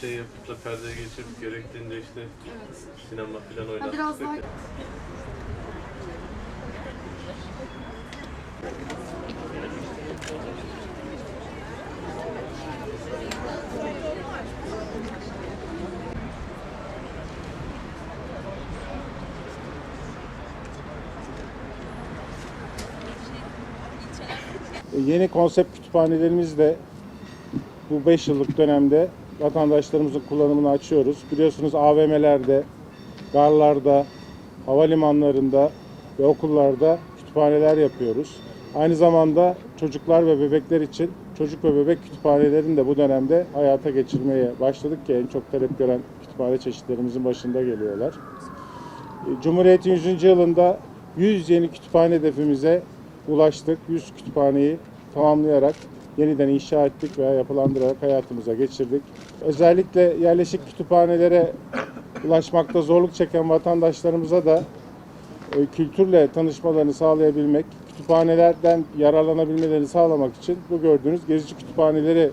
şey yapıp da perdeye geçip gerektiğinde işte Evet. sinema falan Ha, oynattık. biraz daha Yeni konsept kütüphanelerimizle bu 5 yıllık dönemde vatandaşlarımızın kullanımını açıyoruz. Biliyorsunuz AVM'lerde, garlarda, havalimanlarında ve okullarda kütüphaneler yapıyoruz. Aynı zamanda çocuklar ve bebekler için çocuk ve bebek kütüphanelerini de bu dönemde hayata geçirmeye başladık ki en çok talep gören kütüphane çeşitlerimizin başında geliyorlar. E, Cumhuriyet'in 100. yılında 100 yeni kütüphane hedefimize ulaştık. 100 kütüphaneyi tamamlayarak yeniden inşa ettik veya yapılandırarak hayatımıza geçirdik. Özellikle yerleşik kütüphanelere ulaşmakta zorluk çeken vatandaşlarımıza da e, kültürle tanışmalarını sağlayabilmek, kütüphanelerden yararlanabilmelerini sağlamak için bu gördüğünüz gezici kütüphaneleri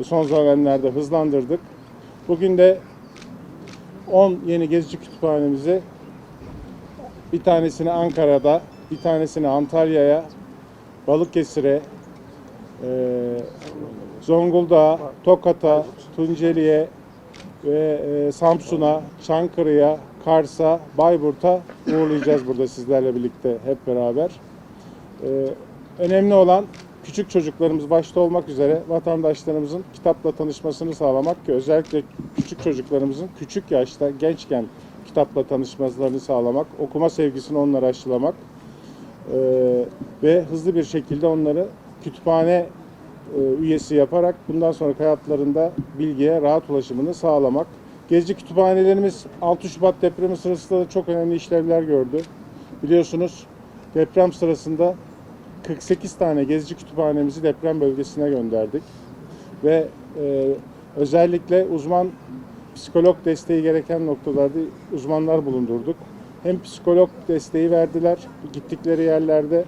e, son zamanlarda hızlandırdık. Bugün de 10 yeni gezici kütüphanemizi bir tanesini Ankara'da, bir tanesini Antalya'ya, Balıkesir'e, Zonguldak'a, Tokat'a, Tunceli'ye ve e, Samsun'a, Çankırı'ya, Kars'a, Bayburt'a uğurlayacağız burada sizlerle birlikte hep beraber. E, önemli olan küçük çocuklarımız başta olmak üzere vatandaşlarımızın kitapla tanışmasını sağlamak ki özellikle küçük çocuklarımızın küçük yaşta gençken kitapla tanışmalarını sağlamak, okuma sevgisini onlara aşılamak e, ve hızlı bir şekilde onları kütüphane e, üyesi yaparak bundan sonraki hayatlarında bilgiye rahat ulaşımını sağlamak. Gezici kütüphanelerimiz 6 Şubat depremi sırasında da çok önemli işlevler gördü. Biliyorsunuz deprem sırasında 48 tane gezici kütüphanemizi deprem bölgesine gönderdik. Ve e, özellikle uzman psikolog desteği gereken noktalarda uzmanlar bulundurduk. Hem psikolog desteği verdiler gittikleri yerlerde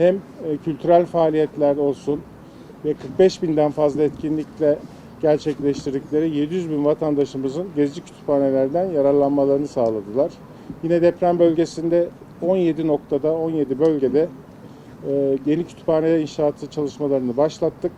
hem e, kültürel faaliyetler olsun ve 45 binden fazla etkinlikle gerçekleştirdikleri 700 bin vatandaşımızın gezici kütüphanelerden yararlanmalarını sağladılar. Yine deprem bölgesinde 17 noktada 17 bölgede e, yeni kütüphane inşaatı çalışmalarını başlattık.